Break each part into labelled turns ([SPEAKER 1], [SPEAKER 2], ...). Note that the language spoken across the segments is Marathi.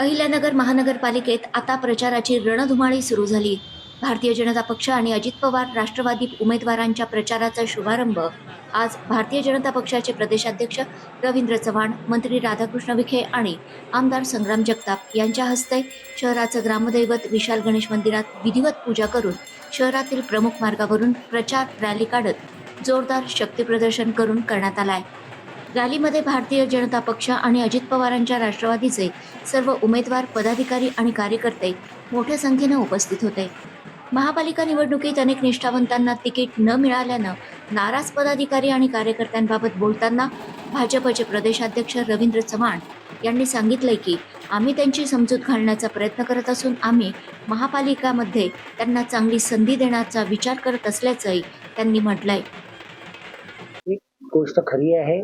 [SPEAKER 1] अहिल्यानगर महानगरपालिकेत आता प्रचाराची रणधुमाळी सुरू झाली. भारतीय जनता पक्ष आणि अजित पवार राष्ट्रवादी उमेदवारांच्या प्रचाराचा शुभारंभ. आज भारतीय जनता पक्षाचे प्रदेशाध्यक्ष रवींद्र चव्हाण मंत्री राधाकृष्ण विखे आणि आमदार संग्राम जगताप यांच्या हस्ते शहराचं ग्रामदैवत विशाल गणेश मंदिरात विधिवत पूजा करून शहरातील प्रमुख मार्गावरून प्रचार रॅली काढत जोरदार शक्तीप्रदर्शन करून करण्यात आलाय. रॅलीमध्ये भारतीय जनता पक्ष आणि अजित पवारांच्या राष्ट्रवादीचे सर्व उमेदवार पदाधिकारी आणि कार्यकर्ते मोठ्या संख्येनं उपस्थित होते. महापालिका निवडणुकीत अनेक निष्ठावंतांना तिकीट न मिळाल्यानं नाराज पदाधिकारी आणि कार्यकर्त्यांबाबत बोलताना भाजपचे प्रदेशाध्यक्ष रवींद्र चव्हाण यांनी सांगितलंय की आम्ही त्यांची समजूत घालण्याचा प्रयत्न करत असून आम्ही महापालिकामध्ये त्यांना चांगली संधी देण्याचा विचार करत असल्याचंही त्यांनी म्हटलंय.
[SPEAKER 2] गोष्ट खरी आहे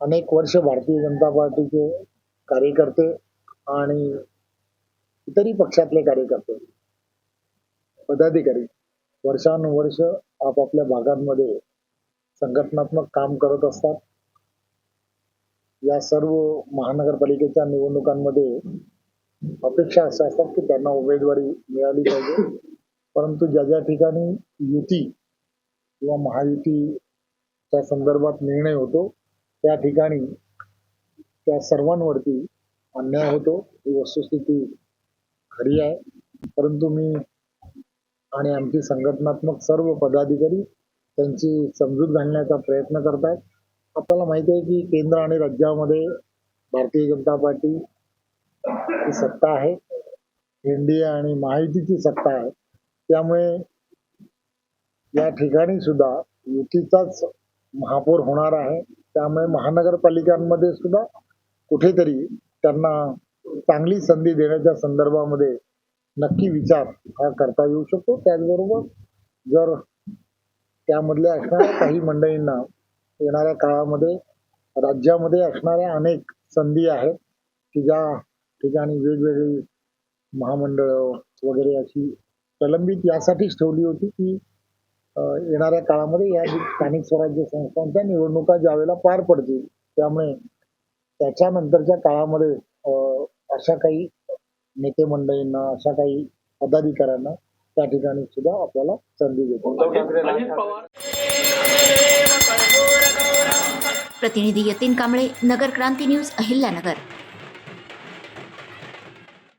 [SPEAKER 2] अनेक वर्ष भारतीय जनता पार्टीचे कार्यकर्ते आणि इतरही पक्षातले कार्यकर्ते पदाधिकारी वर्षानुवर्ष आपापल्या भागांमध्ये संघटनात्मक काम करत असतात. या सर्व महानगरपालिकेच्या निवडणुकांमध्ये अपेक्षा अशा असतात की त्यांना उमेदवारी मिळाली पाहिजे. परंतु ज्या ज्या ठिकाणी युती किंवा महायुतीच्या संदर्भात निर्णय होतो त्या ठिकाणी त्या सर्वांवरती अन्याय होतो. ही वस्तुस्थिती खरी आहे. परंतु मी आणि आमची संघटनात्मक सर्व पदाधिकारी त्यांची समजूत घालण्याचा प्रयत्न करत आहेत आपल्याला माहिती आहे की केंद्र आणि राज्यामध्ये भारतीय जनता पार्टी ही सत्ता आहे. एनडीए आणि महायुतीची सत्ता आहे. त्यामुळे या ठिकाणी सुद्धा युतीचाच महापौर होणार आहे. त्यामुळे महानगरपालिकांमध्ये सुद्धा कुठेतरी त्यांना चांगली संधी देण्याच्या संदर्भामध्ये नक्की विचार हा करता येऊ शकतो. त्याचबरोबर जर त्यामधल्या असणाऱ्या काही मंडळींना येणाऱ्या काळामध्ये राज्यामध्ये असणाऱ्या अनेक संधी आहेत की ज्या ठिकाणी वेगवेगळी महामंडळ वगैरे अशी प्रलंबित यासाठीच ठेवली होती की येणाऱ्या काळामध्ये या जी स्थानिक स्वराज्य संस्थांच्या निवडणुका ज्यावेळेला पार पडतील त्यामुळे त्याच्यानंतरच्या काळामध्ये अशा काही नेते मंडळींना अशा काही पदाधिकाऱ्यांना त्या ठिकाणी सुद्धा आपल्याला संधी देतो
[SPEAKER 1] प्रतिनिधी यतीन कांबळे नगर क्रांती न्यूज अहिल्यानगर.